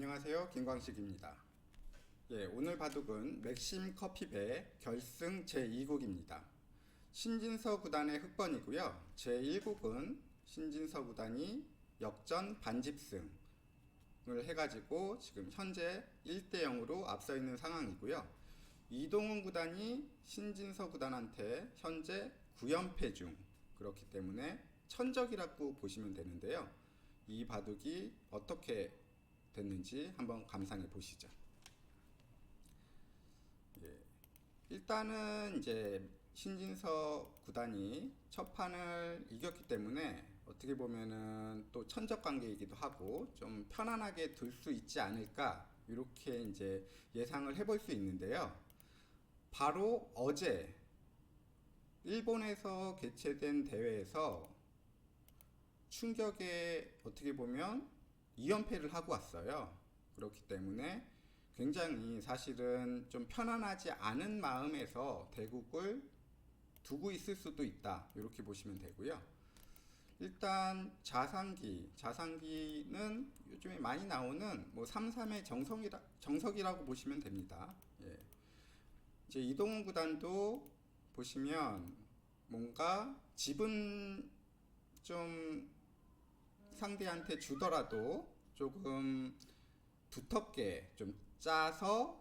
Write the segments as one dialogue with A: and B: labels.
A: 안녕하세요. 김광식입니다. 예, 오늘 바둑은 맥심 커피배 결승 제2국입니다. 신진서 구단의 흑번이고요. 제1국은 신진서 구단이 역전 반집승을 해가지고 지금 현재 1대 0으로 앞서 있는 상황이고요. 이동훈 구단이 신진서 구단한테 현재 9연패 중 그렇기 때문에 천적이라고 보시면 되는데요. 이 바둑이 어떻게 됐는지 한번 감상해 보시죠. 예. 일단은 이제 신진서 구단이 첫 판을 이겼기 때문에 어떻게 보면은 또 천적 관계이기도 하고 좀 편안하게 둘 수 있지 않을까 이렇게 이제 예상을 해볼 수 있는데요. 바로 어제 일본에서 개최된 대회에서 충격에 어떻게 보면 2연패를 하고 왔어요. 그렇기 때문에 굉장히 사실은 좀 편안하지 않은 마음에서 대국을 두고 있을 수도 있다. 이렇게 보시면 되고요. 일단 자상기, 자상기는 요즘에 많이 나오는 뭐 33의 정석이라, 정석이라고 보시면 됩니다. 예. 이제 이동훈 구단도 보시면 뭔가 집은 좀 상대한테 주더라도 조금 두텁게 좀 짜서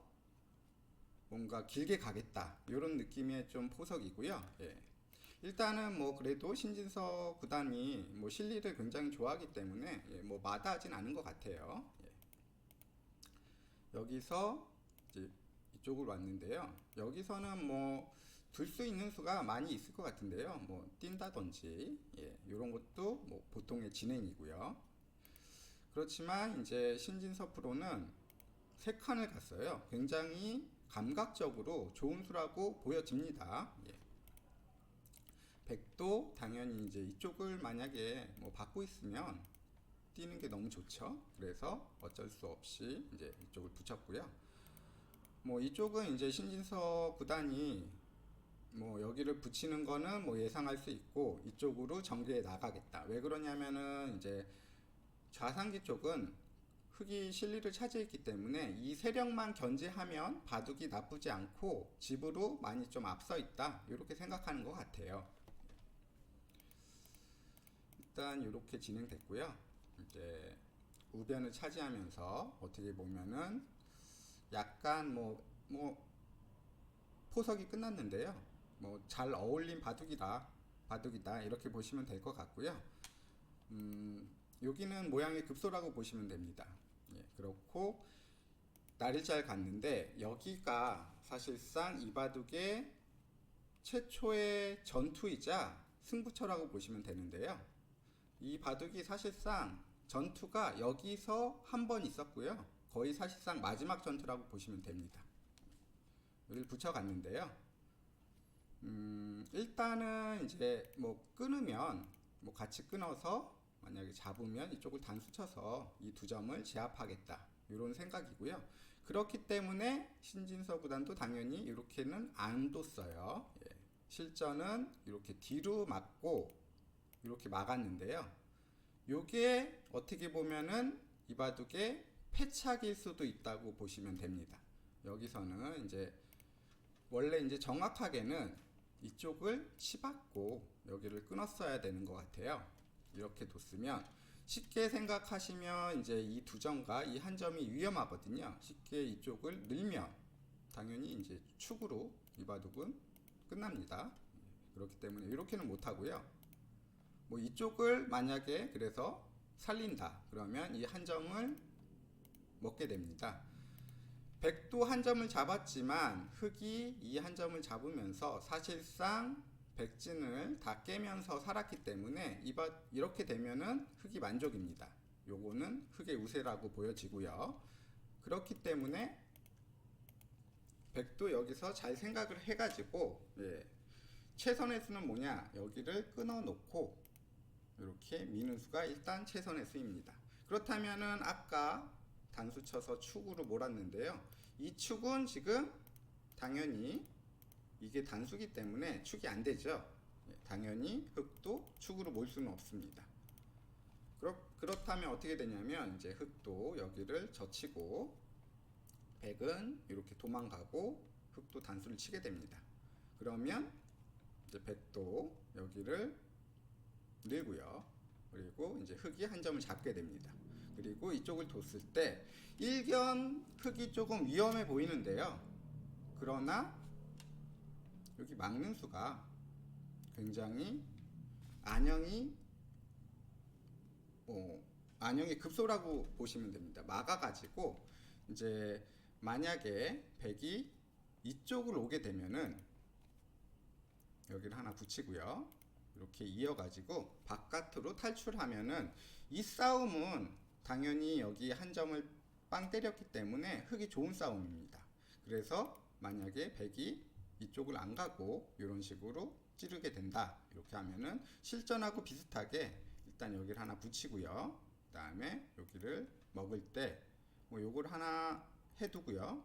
A: 뭔가 길게 가겠다 이런 느낌의 좀 포석이고요. 예. 일단은 뭐 그래도 신진서 구단이 뭐 실리를 굉장히 좋아하기 때문에 예, 뭐 마다하진 않은 것 같아요. 예. 여기서 이제 이쪽으로 왔는데요. 여기서는 뭐 둘 수 있는 수가 많이 있을 것 같은데요. 뭐 뛴다든지 예, 이런 것도 뭐 보통의 진행이고요. 그렇지만 이제 신진서 프로는 세 칸을 갔어요. 굉장히 감각적으로 좋은 수라고 보여집니다. 예. 백도 당연히 이제 이쪽을 만약에 뭐 받고 있으면 뛰는 게 너무 좋죠. 그래서 어쩔 수 없이 이제 이쪽을 붙였고요. 뭐 이쪽은 이제 신진서 구단이 뭐 여기를 붙이는 거는 뭐 예상할 수 있고 이쪽으로 전개해 나가겠다. 왜 그러냐면은 이제 좌상기 쪽은 흙이 실리를 차지했기 때문에 이 세력만 견제하면 바둑이 나쁘지 않고 집으로 많이 좀 앞서 있다. 이렇게 생각하는 것 같아요. 일단 이렇게 진행됐고요. 이제 우변을 차지하면서 어떻게 보면은 약간 뭐뭐 포석이 끝났는데요. 뭐 잘 어울린 바둑이다. 바둑이다. 이렇게 보시면 될 것 같고요. 음, 여기는 모양의 급소라고 보시면 됩니다. 예, 그렇고 날이 잘 갔는데 여기가 사실상 이 바둑의 최초의 전투이자 승부처라고 보시면 되는데요. 이 바둑이 사실상 전투가 여기서 한 번 있었고요. 거의 사실상 마지막 전투라고 보시면 됩니다. 여기를 붙여갔는데요. 음, 일단은 이제 뭐 끊으면 뭐 같이 끊어서 만약에 잡으면 이쪽을 단수 쳐서 이 두 점을 제압하겠다. 이런 생각이고요. 그렇기 때문에 신진서 구단도 당연히 이렇게는 안 뒀어요. 예. 실전은 이렇게 뒤로 맞고 이렇게 막았는데요. 요게 어떻게 보면은 이 바둑의 패착일 수도 있다고 보시면 됩니다. 여기서는 이제 원래 이제 정확하게는 이쪽을 치받고 여기를 끊었어야 되는 것 같아요. 이렇게 뒀으면 쉽게 생각하시면 이제 이 두 점과 이 한 점이 위험하거든요. 쉽게 이쪽을 늘면 당연히 이제 축으로 이 바둑은 끝납니다. 그렇기 때문에 이렇게는 못 하고요. 뭐 이쪽을 만약에 그래서 살린다. 그러면 이 한 점을 먹게 됩니다. 백도 한 점을 잡았지만 흑이 이 한 점을 잡으면서 사실상 백진을 다 깨면서 살았기 때문에 이바, 이렇게 되면은 흑이 만족입니다. 요거는 흑의 우세라고 보여지고요. 그렇기 때문에 백도 여기서 잘 생각을 해가지고 예, 최선의 수는 뭐냐 여기를 끊어 놓고 이렇게 미는 수가 일단 최선의 수입니다. 그렇다면은 아까 단수 쳐서 축으로 몰았는데요. 이 축은 지금 당연히 이게 단수기 때문에 축이 안 되죠. 예, 당연히 흑도 축으로 몰 수는 없습니다. 그렇, 그렇다면 어떻게 되냐면 이제 흙도 여기를 젖히고 백은 이렇게 도망가고 흙도 단수를 치게 됩니다. 그러면 이제 백도 여기를 늘고요. 그리고 이제 흙이 한 점을 잡게 됩니다. 그리고 이쪽을 뒀을 때 일견 흙이 조금 위험해 보이는데요. 그러나 여기 막는 수가 굉장히 안형이 어, 안형이 급소라고 보시면 됩니다. 막아가지고 이제 만약에 백이 이쪽을 오게 되면은 여기를 하나 붙이고요. 이렇게 이어가지고 바깥으로 탈출하면은 이 싸움은 당연히 여기 한 점을 빵 때렸기 때문에 흙이 좋은 싸움입니다. 그래서 만약에 백이 이쪽을 안 가고 이런 식으로 찌르게 된다. 이렇게 하면은 실전하고 비슷하게 일단 여기를 하나 붙이고요. 그 다음에 여기를 먹을 때 뭐 요걸 하나 해두고요.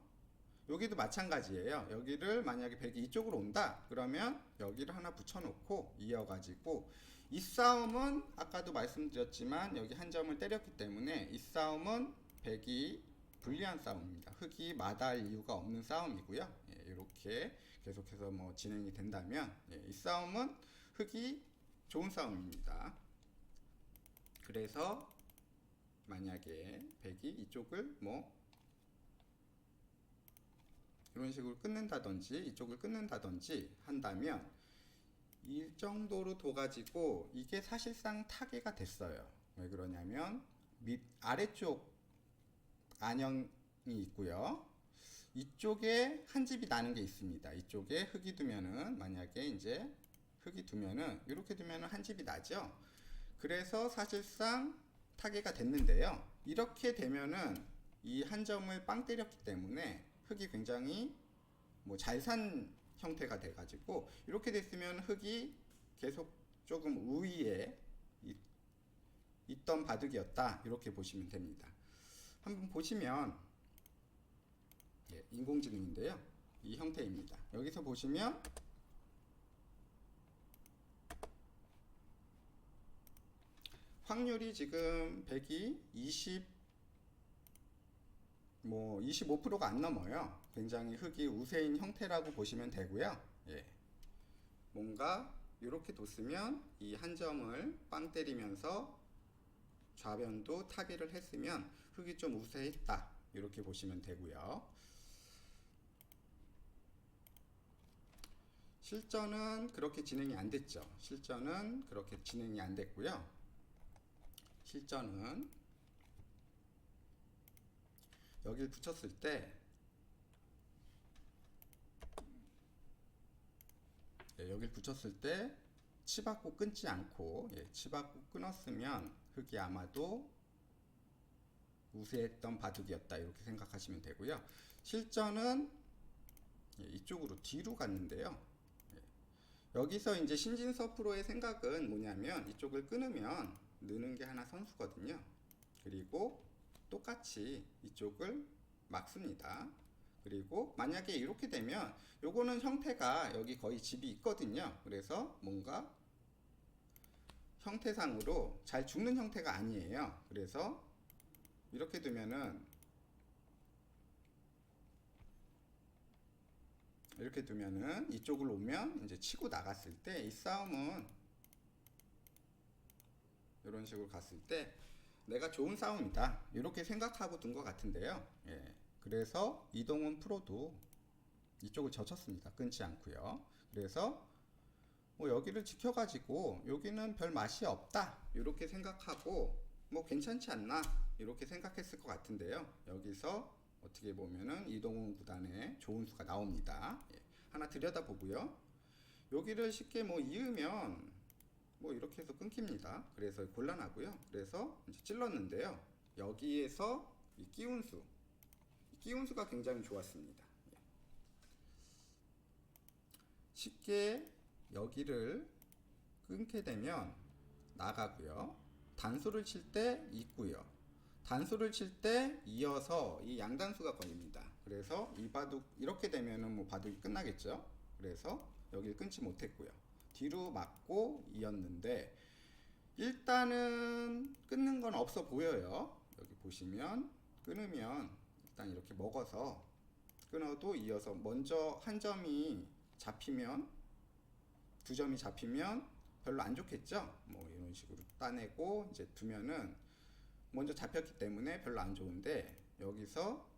A: 여기도 마찬가지예요. 여기를 만약에 백이 이쪽으로 온다. 그러면 여기를 하나 붙여놓고 이어가지고 이 싸움은 아까도 말씀드렸지만 여기 한 점을 때렸기 때문에 이 싸움은 백이 불리한 싸움입니다. 흙이 마다할 이유가 없는 싸움이고요. 예, 이렇게 계속해서 뭐 진행이 된다면 예, 이 싸움은 흙이 좋은 싸움입니다. 그래서 만약에 백이 이쪽을 뭐 이런 식으로 끊는다든지 이쪽을 끊는다든지 한다면 이 정도로 둬가지고 이게 사실상 타개가 됐어요. 왜 그러냐면 밑 아래쪽 안형이 있고요. 이쪽에 한 집이 나는 게 있습니다. 이쪽에 흙이 두면은 만약에 이제 흙이 두면은 이렇게 두면은 한 집이 나죠. 그래서 사실상 타개가 됐는데요. 이렇게 되면은 이 한 점을 빵 때렸기 때문에 흙이 굉장히 뭐 잘 산 형태가 돼가지고 이렇게 됐으면 흙이 계속 조금 우위에 있, 있던 바둑이었다 이렇게 보시면 됩니다. 한번 보시면 예, 인공지능인데요. 이 형태입니다. 여기서 보시면 확률이 지금 100이 20, 뭐 25%가 안 넘어요. 굉장히 흙이 우세인 형태라고 보시면 되고요. 예. 뭔가 이렇게 뒀으면 이 한 점을 빵 때리면서 좌변도 타기를 했으면 흙이 좀 우세했다. 이렇게 보시면 되고요. 실전은 그렇게 진행이 안 됐죠. 실전은 그렇게 진행이 안 됐고요. 실전은 여기를 붙였을 때 예, 여기를 붙였을 때 치받고 끊지 않고 예, 치받고 끊었으면 흙이 아마도 우세했던 바둑이었다 이렇게 생각하시면 되고요. 실전은 예, 이쪽으로 뒤로 갔는데요. 예, 여기서 이제 신진서 프로의 생각은 뭐냐면 이쪽을 끊으면 느는 게 하나 선수거든요. 그리고 똑같이 이쪽을 막습니다. 그리고 만약에 이렇게 되면 요거는 형태가 여기 거의 집이 있거든요. 그래서 뭔가 형태상으로 잘 죽는 형태가 아니에요. 그래서 이렇게 두면은 이렇게 두면은 이쪽을 오면 이제 치고 나갔을 때 이 싸움은 이런 식으로 갔을 때 내가 좋은 싸움이다 이렇게 생각하고 둔 것 같은데요. 예. 그래서 이동훈 프로도 이쪽을 젖혔습니다. 끊지 않고요. 그래서 뭐 여기를 지켜가지고 여기는 별 맛이 없다 이렇게 생각하고 뭐 괜찮지 않나 이렇게 생각했을 것 같은데요. 여기서 어떻게 보면은 이동훈 구단의 좋은 수가 나옵니다. 예. 하나 들여다보고요. 여기를 쉽게 뭐 이으면 뭐 이렇게 해서 끊깁니다. 그래서 곤란하고요. 그래서 찔렀는데요. 여기에서 이 끼운수, 이 끼운수가 굉장히 좋았습니다. 예. 쉽게 여기를 끊게 되면 나가고요. 단수를 칠 때 있고요. 단수를 칠 때 이어서 이 양단수가 걸립니다. 그래서 이 바둑 이렇게 되면은 뭐 바둑이 끝나겠죠. 그래서 여기를 끊지 못했고요. 뒤로 맞고 이었는데 일단은 끊는 건 없어 보여요. 여기 보시면 끊으면 일단 이렇게 먹어서 끊어도 이어서 먼저 한 점이 잡히면 두 점이 잡히면 별로 안 좋겠죠. 뭐 이런 식으로 따내고 이제 두면은 먼저 잡혔기 때문에 별로 안 좋은데 여기서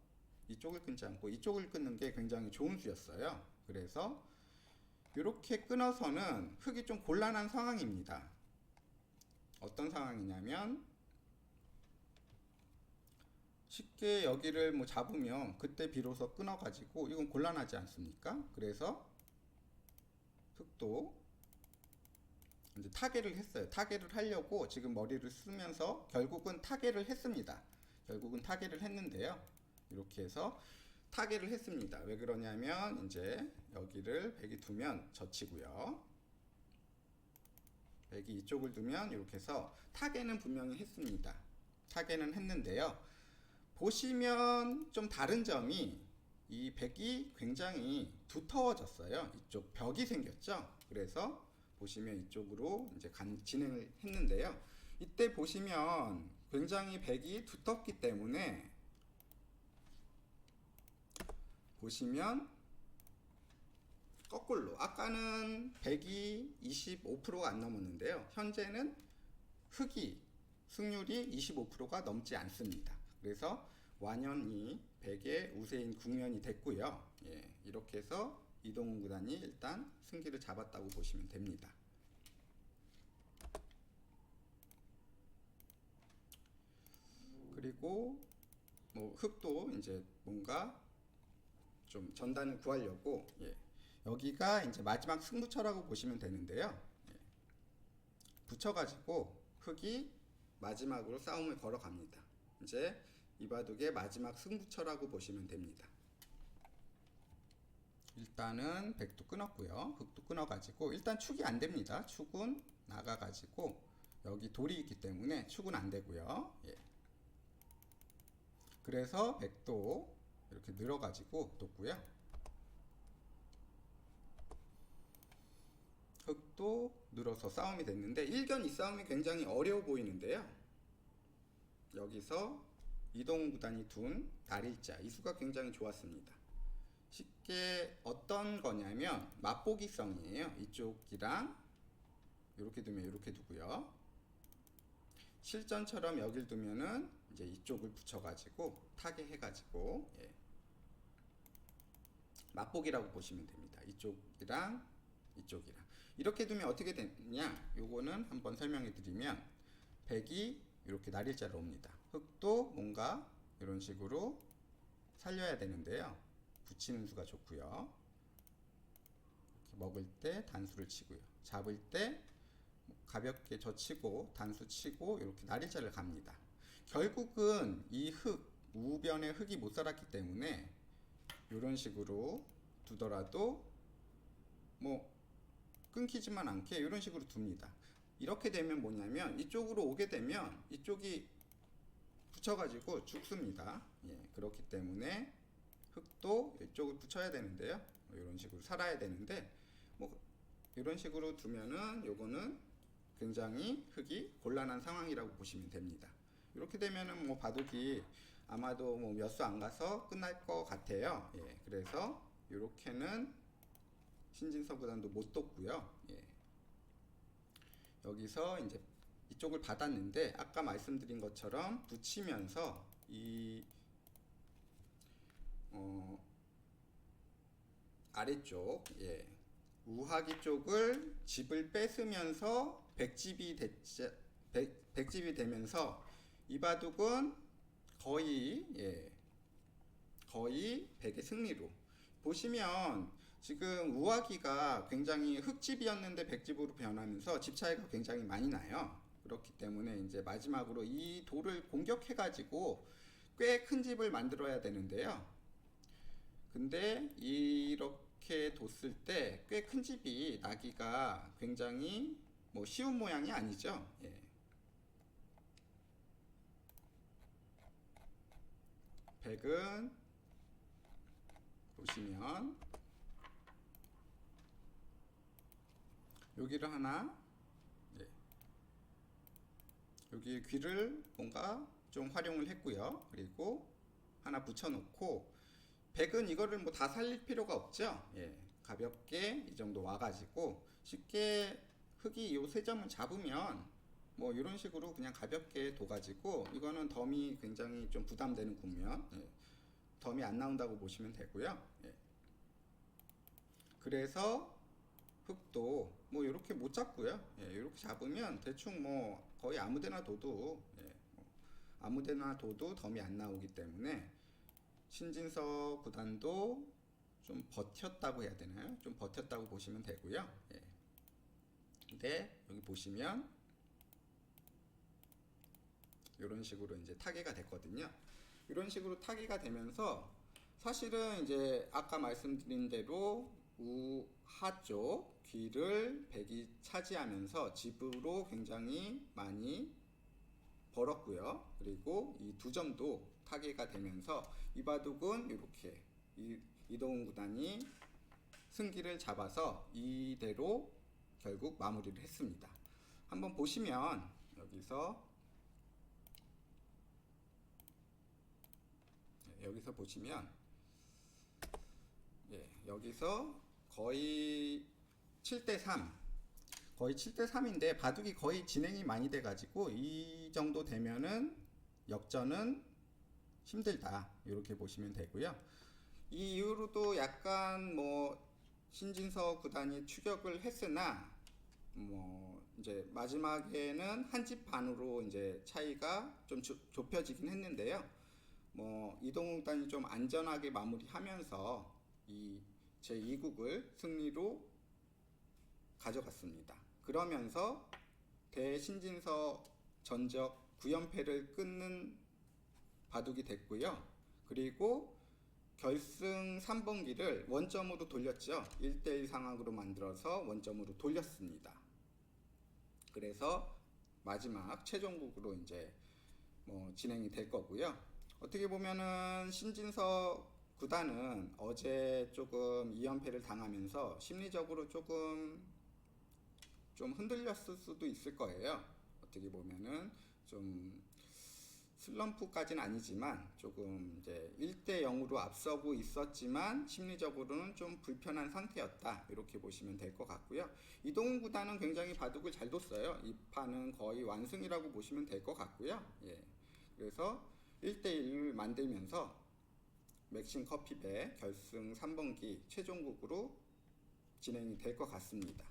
A: 이쪽을 끊지 않고 이쪽을 끊는 게 굉장히 좋은 수였어요. 그래서 이렇게 끊어서는 흙이 좀 곤란한 상황입니다. 어떤 상황이냐면 쉽게 여기를 뭐 잡으면 그때 비로소 끊어가지고 이건 곤란하지 않습니까? 그래서 흙도 이제 타개를 했어요. 타개를 하려고 지금 머리를 쓰면서 결국은 타개를 했습니다. 결국은 타개를 했는데요. 이렇게 해서 타개를 했습니다. 왜 그러냐면 이제 여기를 백이 두면 젖히고요. 백이 이쪽을 두면 이렇게 해서 타개는 분명히 했습니다. 타개는 했는데요. 보시면 좀 다른 점이 이 백이 굉장히 두터워졌어요. 이쪽 벽이 생겼죠. 그래서 보시면 이쪽으로 이제 간, 진행을 했는데요. 이때 보시면 굉장히 백이 두텁기 때문에 보시면 거꾸로 아까는 백이 25%가 안 넘었는데요. 현재는 흑이 승률이 25%가 넘지 않습니다. 그래서 완연히 백의 우세인 국면이 됐고요. 예, 이렇게 해서 이동훈 구단이 일단 승기를 잡았다고 보시면 됩니다. 그리고 뭐 흑도 이제 뭔가 좀 전단을 구하려고 예, 여기가 이제 마지막 승부처라고 보시면 되는데요. 예, 붙여가지고 흑이 마지막으로 싸움을 걸어갑니다. 이제 이 바둑의 마지막 승부처라고 보시면 됩니다. 일단은 백도 끊었고요. 흑도 끊어가지고 일단 축이 안 됩니다. 축은 나가가지고 여기 돌이 있기 때문에 축은 안 되고요. 예. 그래서 백도 이렇게 늘어가지고 뒀고요. 흑도 늘어서 싸움이 됐는데 일견 이 싸움이 굉장히 어려워 보이는데요. 여기서 이동훈 구단이 둔 달일자 이 수가 굉장히 좋았습니다. 쉽게 어떤 거냐면 맛보기성이에요. 이쪽이랑 이렇게 두면 이렇게 두고요. 실전처럼 여길 두면은 이제 이쪽을 붙여가지고 타게 해가지고 예. 맛보기라고 보시면 됩니다. 이쪽이랑 이쪽이랑 이렇게 두면 어떻게 되냐? 요거는 한번 설명해 드리면 백이 이렇게 날일자로 옵니다. 흙도 뭔가 이런 식으로 살려야 되는데요. 붙이는 수가 좋고요. 먹을 때 단수를 치고요. 잡을 때 가볍게 젖히고 단수 치고 이렇게 날일자를 갑니다. 결국은 이 흙, 우변의 흙이 못 살았기 때문에 이런 식으로 두더라도 뭐 끊기지만 않게 이런 식으로 둡니다. 이렇게 되면 뭐냐면 이쪽으로 오게 되면 이쪽이 붙여가지고 죽습니다. 예, 그렇기 때문에 흙도 이쪽을 붙여야 되는데요. 뭐 이런 식으로 살아야 되는데 뭐 이런 식으로 두면은 요거는 굉장히 흙이 곤란한 상황이라고 보시면 됩니다. 이렇게 되면은 뭐 바둑이 아마도 뭐 몇 수 안 가서 끝날 것 같아요. 예, 그래서 이렇게는 신진서 구단도 못 뒀고요. 예. 여기서 이제 이쪽을 받았는데 아까 말씀드린 것처럼 붙이면서 이 어, 아래쪽 예. 우하기 쪽을 집을 뺏으면서 백집이 백, 백집이 되면서 이 바둑은 거의 예, 거의 백의 승리로 보시면 지금 우하기가 굉장히 흙집이었는데 백집으로 변하면서 집 차이가 굉장히 많이 나요. 그렇기 때문에 이제 마지막으로 이 돌을 공격해 가지고 꽤 큰 집을 만들어야 되는데요. 근데 이렇게 뒀을 때 꽤 큰 집이 나기가 굉장히 뭐 쉬운 모양이 아니죠. 예. 백은 보시면 여기를 하나 예. 여기 귀를 뭔가 좀 활용을 했고요. 그리고 하나 붙여놓고 백은 이거를 뭐 다 살릴 필요가 없죠. 예, 가볍게 이 정도 와가지고 쉽게 흙이 이세 점을 잡으면 뭐 이런 식으로 그냥 가볍게 둬가지고 이거는 덤이 굉장히 좀 부담되는 국면. 예, 덤이 안 나온다고 보시면 되고요. 예. 그래서 흙도 뭐 이렇게 못 잡고요. 예, 이렇게 잡으면 대충 뭐 거의 아무데나 둬도 예, 뭐 아무데나 둬도 덤이 안 나오기 때문에 신진서 구단도 좀 버텼다고 해야 되나요? 좀 버텼다고 보시면 되고요. 예. 근데 여기 보시면 이런 식으로 이제 타개가 됐거든요. 이런 식으로 타개가 되면서 사실은 이제 아까 말씀드린 대로 우하 쪽 귀를 백이 차지하면서 집으로 굉장히 많이 벌었고요. 그리고 이 두 점도 타개가 되면서 이바둑은 이렇게 이, 이동훈 구단이 승기를 잡아서 이대로 결국 마무리를 했습니다. 한번 보시면 여기서 여기서 보시면 예, 여기서 거의 7대 3 거의 7대 3인데 바둑이 거의 진행이 많이 돼 가지고 이 정도 되면은 역전은 힘들다 이렇게 보시면 되고요. 이 이후로도 약간 뭐 신진서 구단이 추격을 했으나 뭐 이제 마지막에는 한 집 반으로 이제 차이가 좀 좁- 좁혀지긴 했는데요. 뭐 이동욱 구단이 좀 안전하게 마무리하면서 이 제 2국을 승리로 가져갔습니다. 그러면서 대신진서 전적 9연패를 끊는 바둑이 됐고요. 그리고 결승 3번기를 원점으로 돌렸죠. 1대1 상황으로 만들어서 원점으로 돌렸습니다. 그래서 마지막 최종국으로 이제 뭐 진행이 될 거고요. 어떻게 보면은 신진서 구단은 어제 조금 2연패를 당하면서 심리적으로 조금 좀 흔들렸을 수도 있을 거예요. 어떻게 보면은 좀 슬럼프까지는 아니지만 조금 이제 1대 0으로 앞서고 있었지만 심리적으로는 좀 불편한 상태였다. 이렇게 보시면 될 것 같고요. 이동훈 구단은 굉장히 바둑을 잘 뒀어요. 이 판은 거의 완승이라고 보시면 될 것 같고요. 예. 그래서 1대 1을 만들면서 맥심 커피배 결승 3번기 최종국으로 진행이 될 것 같습니다.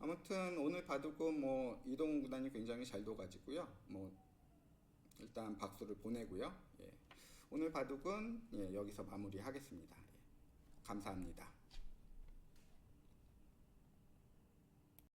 A: 아무튼 오늘 바둑은 뭐 이동훈 구단이 굉장히 잘 둬가지고요. 뭐 일단 박수를 보내고요. 예. 오늘 바둑은 예, 여기서 마무리하겠습니다. 예. 감사합니다.